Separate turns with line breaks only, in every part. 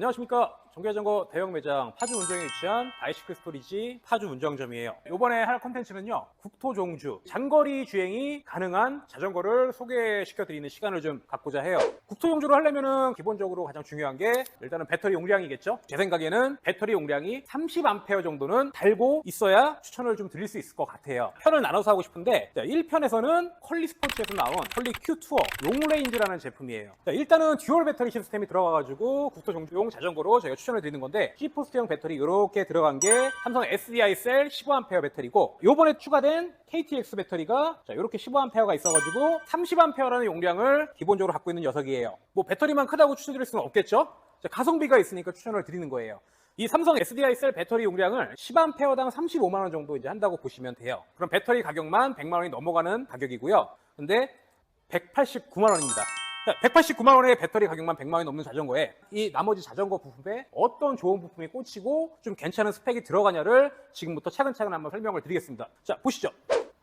안녕하십니까 전기자전거 대형 매장 파주 운정에 위치한 바이시클 스토리지 파주 운정점이에요. 이번에 할 콘텐츠는요 국토종주. 장거리 주행이 가능한 자전거를 소개시켜 드리는 시간을 좀 갖고자 해요. 국토종주를 하려면은 기본적으로 가장 중요한 게 일단은 배터리 용량이겠죠? 제 생각에는 배터리 용량이 30A 정도는 달고 있어야 추천을 좀 드릴 수 있을 것 같아요. 편을 나눠서 하고 싶은데 1편에서는 컬리 스포츠에서 나온 컬리 Q 투어 롱레인지라는 제품이에요. 자, 일단은 듀얼 배터리 시스템이 들어가가지고 국토종주용 자전거로 저희가 추천을 드리는 건데 C포스트형 배터리 이렇게 들어간 게 삼성 SDI 셀 15A 배터리고 요번에 추가된 KTX 배터리가 자, 이렇게 15A가 있어가지고 30A라는 용량을 기본적으로 갖고 있는 녀석이에요 뭐 배터리만 크다고 추천드릴 수는 없겠죠 자, 가성비가 있으니까 추천을 드리는 거예요 이 삼성 SDI 셀 배터리 용량을 10A당 35만 원 정도 이제 한다고 보시면 돼요. 그럼 배터리 가격만 100만 원이 넘어가는 가격이고요. 근데 189만 원입니다. 189만 원의 배터리 가격만 100만 원이 넘는 자전거에 이 나머지 자전거 부품에 어떤 좋은 부품이 꽂히고 좀 괜찮은 스펙이 들어가냐를 지금부터 차근차근 한번 설명을 드리겠습니다. 자, 보시죠.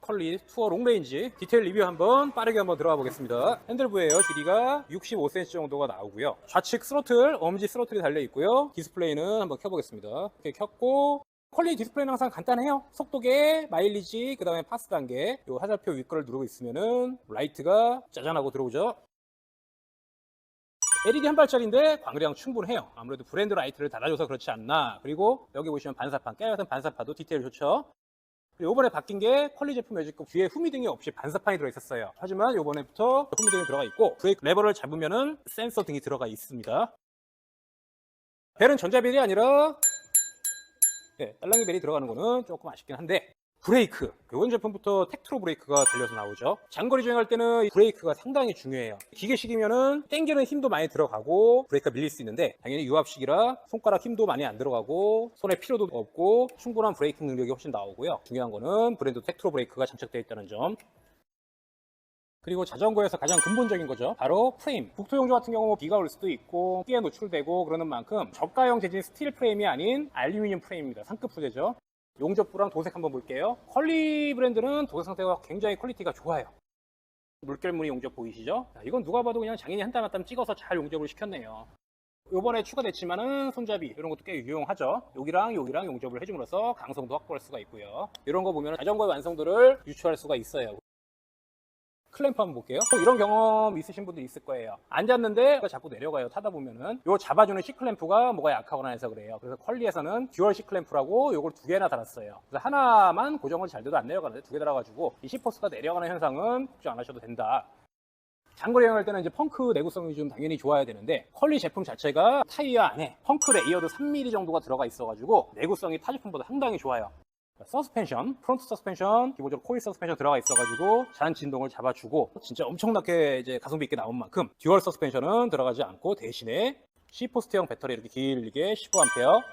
컬리 투어 롱레인지 디테일 리뷰 한번 빠르게 한번 들어가 보겠습니다. 핸들부에요. 길이가 65cm 정도가 나오고요. 좌측 스로틀, 엄지 스로틀이 달려 있고요. 디스플레이는 한번 켜보겠습니다. 이렇게 켰고 퀄리 디스플레이는 항상 간단해요. 속도계, 마일리지, 그 다음에 파스 단계. 요 화살표 윗거를 누르고 있으면은 라이트가 짜잔하고 들어오죠. LED 한 발짜리인데 광量충분해요. 아무래도 브랜드 라이트를 달아줘서 그렇지 않나. 그리고 여기 보시면 반사판, 깨같은 반사판도 디테일 좋죠. 이번에 바뀐 게 퀄리 제품 매직고 뒤에 후미등이 없이 반사판이 들어있었어요. 하지만 이번에부터 후미등이 들어가 있고 브레이크 레버를 잡으면은 센서 등이 들어가 있습니다. 벨은 전자벨이 아니라 네, 딸랑이 벨이 들어가는 거는 조금 아쉽긴 한데 브레이크 요번 제품부터 텍트로 브레이크가 달려서 나오죠 장거리 주행할 때는 이 브레이크가 상당히 중요해요 기계식이면은 땡기는 힘도 많이 들어가고 브레이크가 밀릴 수 있는데 당연히 유압식이라 손가락 힘도 많이 안 들어가고 손에 피로도 없고 충분한 브레이킹 능력이 훨씬 나오고요 중요한 거는 브랜드 텍트로 브레이크가 장착되어 있다는 점 그리고 자전거에서 가장 근본적인 거죠. 바로 프레임. 국토용조 같은 경우 뭐 비가 올 수도 있고 피에 노출되고 그러는 만큼 저가형 재질 스틸 프레임이 아닌 알루미늄 프레임입니다. 상급 소재죠. 용접부랑 도색 한번 볼게요. 컬리 브랜드는 도색 상태가 굉장히 퀄리티가 좋아요. 물결무늬 용접 보이시죠? 자, 이건 누가 봐도 그냥 장인이 한 땀 한 땀 찍어서 잘 용접을 시켰네요. 요번에 추가됐지만은 손잡이 이런 것도 꽤 유용하죠. 여기랑 여기랑 용접을 해줌으로써 강성도 확보할 수가 있고요. 이런 거 보면 자전거의 완성도를 유추할 수가 있어요. 클램프 한번 볼게요. 이런 경험 있으신 분들 있을 거예요. 앉았는데 자꾸 내려가요. 타다 보면은 요 잡아주는 C클램프가 뭐가 약하거나 해서 그래요. 그래서 퀄리에서는 듀얼 C클램프라고 요걸 두 개나 달았어요. 그래서 하나만 고정을 잘 돼도 안 내려가는데 두 개 달아가지고 이 C포스가 내려가는 현상은 걱정 안 하셔도 된다. 장거리 여행할 때는 이제 펑크 내구성이 좀 당연히 좋아야 되는데 컬리 제품 자체가 타이어 안에 펑크 레이어드 3mm 정도가 들어가 있어가지고 내구성이 타 제품보다 상당히 좋아요. 서스펜션, 프론트 서스펜션, 기본적으로 코일 서스펜션 들어가 있어가지고 잔 진동을 잡아주고 진짜 엄청나게 이제 가성비 있게 나온 만큼 듀얼 서스펜션은 들어가지 않고 대신에 C포스트형 배터리 이렇게 길게 15A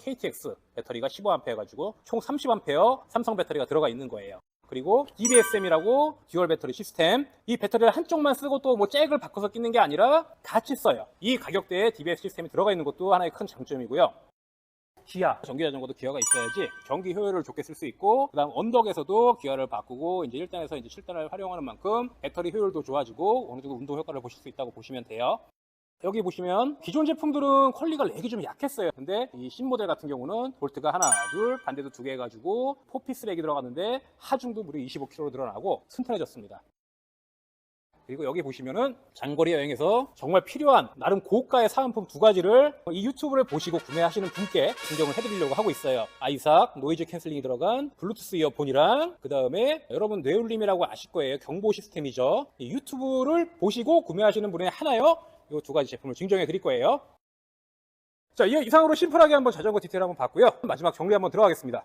KTX 배터리가 15A 가지고 총 30A 삼성 배터리가 들어가 있는 거예요. 그리고 DBSM이라고 듀얼 배터리 시스템 이 배터리를 한쪽만 쓰고 또 뭐 잭을 바꿔서 끼는 게 아니라 같이 써요. 이 가격대에 DBS 시스템이 들어가 있는 것도 하나의 큰 장점이고요. 기아 전기 자전거도 기아가 있어야지 전기 효율을 좋게 쓸 수 있고 그다음 언덕에서도 기아를 바꾸고 이제 1단에서 이제 7단을 활용하는 만큼 배터리 효율도 좋아지고 어느 정도 운동 효과를 보실 수 있다고 보시면 돼요. 여기 보시면 기존 제품들은 퀄리가 렉이 좀 약했어요. 근데 이 신모델 같은 경우는 볼트가 하나, 둘, 반대도 두 개 해가지고 포피스 렉이 들어갔는데 하중도 무려 25kg로 늘어나고 튼튼해졌습니다. 그리고 여기 보시면은 장거리 여행에서 정말 필요한 나름 고가의 사은품 두 가지를 이 유튜브를 보시고 구매하시는 분께 증정을 해드리려고 하고 있어요. 아이삭 노이즈 캔슬링이 들어간 블루투스 이어폰이랑 그 다음에 여러분 뇌울림이라고 아실 거예요. 경보 시스템이죠. 이 유튜브를 보시고 구매하시는 분의 하나요. 이 두 가지 제품을 증정해 드릴 거예요. 자, 이 이상으로 심플하게 한번 자전거 디테일 한번 봤고요. 마지막 정리 한번 들어가겠습니다.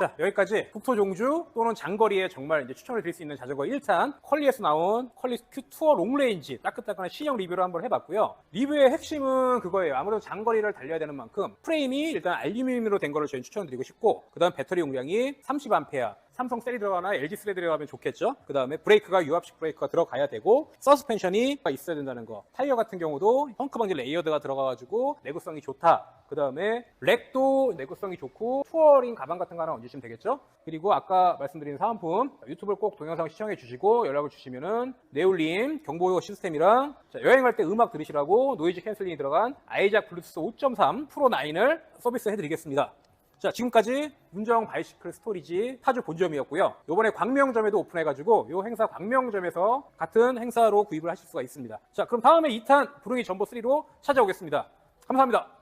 자, 여기까지 국토 종주 또는 장거리에 정말 이제 추천을 드릴 수 있는 자전거 1탄 퀄리에서 나온 퀄리 큐 투어 롱레인지 따끈따끈한 시형 리뷰를 한번 해봤고요. 리뷰의 핵심은 그거예요. 아무래도 장거리를 달려야 되는 만큼 프레임이 일단 알루미늄으로 된 거를 저희 추천드리고 싶고 그 다음 배터리 용량이 30A 삼성 셀이 들어가나 LG 셀이 들어가면 좋겠죠. 그 다음에 브레이크가 유압식 브레이크가 들어가야 되고 서스펜션이 있어야 된다는 거. 타이어 같은 경우도 펑크 방지 레이어드가 들어가가지고 내구성이 좋다. 그 다음에 렉도 내구성이 좋고 투어링 가방 같은 거 하나 얹으시면 되겠죠. 그리고 아까 말씀드린 사은품 유튜브를 꼭 동영상 시청해 주시고 연락을 주시면은 네올림 경보 시스템이랑 자, 여행할 때 음악 들으시라고 노이즈 캔슬링이 들어간 아이작 블루투스 5.3 프로 9을 서비스 해드리겠습니다. 자, 지금까지 문정 바이시클 스토리지 파주 본점이었고요. 요번에 광명점에도 오픈해가지고 요 행사 광명점에서 같은 행사로 구입을 하실 수가 있습니다. 자, 그럼 다음에 2탄 부릉이 전보 3로 찾아오겠습니다. 감사합니다.